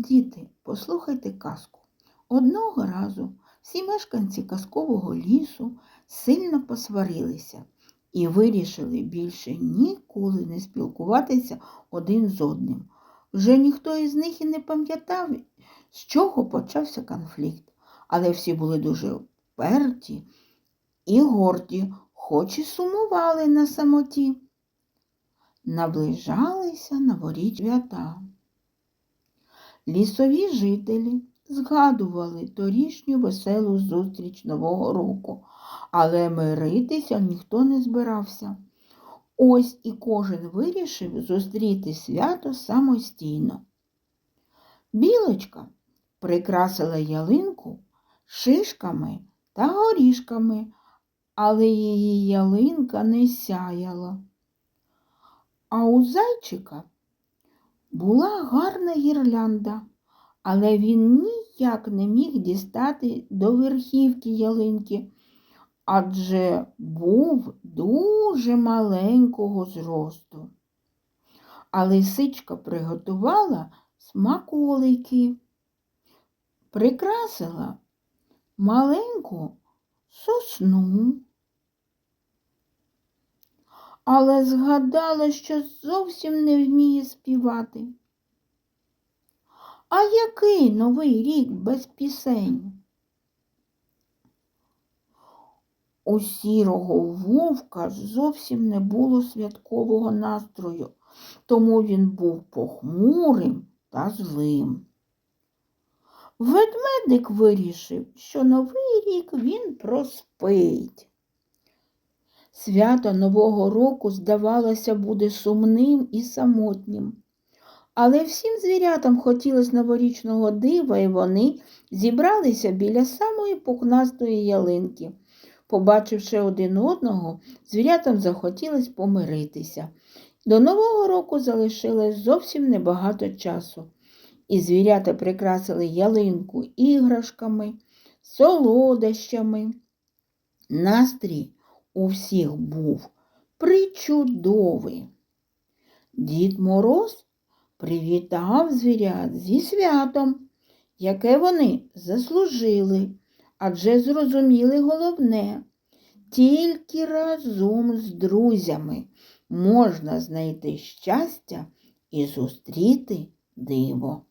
Діти, послухайте казку. Одного разу всі мешканці казкового лісу сильно посварилися і вирішили більше ніколи не спілкуватися один з одним. Вже ніхто із них і не пам'ятав, з чого почався конфлікт, але всі були дуже вперті і горді, хоч і сумували на самоті. Наближалися новоріч свята. Лісові жителі згадували торішню веселу зустріч Нового року, але миритися ніхто не збирався. Ось і кожен вирішив зустріти свято самостійно. Білочка прикрасила ялинку шишками та горішками, але її ялинка не сяяла. А у зайчика була гарна гірлянда, але він ніяк не міг дістати до верхівки ялинки, адже був дуже маленького зросту. А лисичка приготувала смаколики, прикрасила маленьку сосну. Але згадала, що зовсім не вміє співати. А який новий рік без пісень? У сірого вовка зовсім не було святкового настрою, тому він був похмурим та злим. Ведмедик вирішив, що новий рік він проспить. Свято Нового року, здавалося, буде сумним і самотнім. Але всім звірятам хотілося новорічного дива, і вони зібралися біля самої пухнастої ялинки. Побачивши один одного, звірятам захотілося помиритися. До Нового року залишилось зовсім небагато часу, і звірята прикрасили ялинку іграшками, солодощами. Настрій у всіх був причудовий. Дід Мороз привітав звірят зі святом, яке вони заслужили, адже зрозуміли головне. Тільки разом з друзями можна знайти щастя і зустріти диво.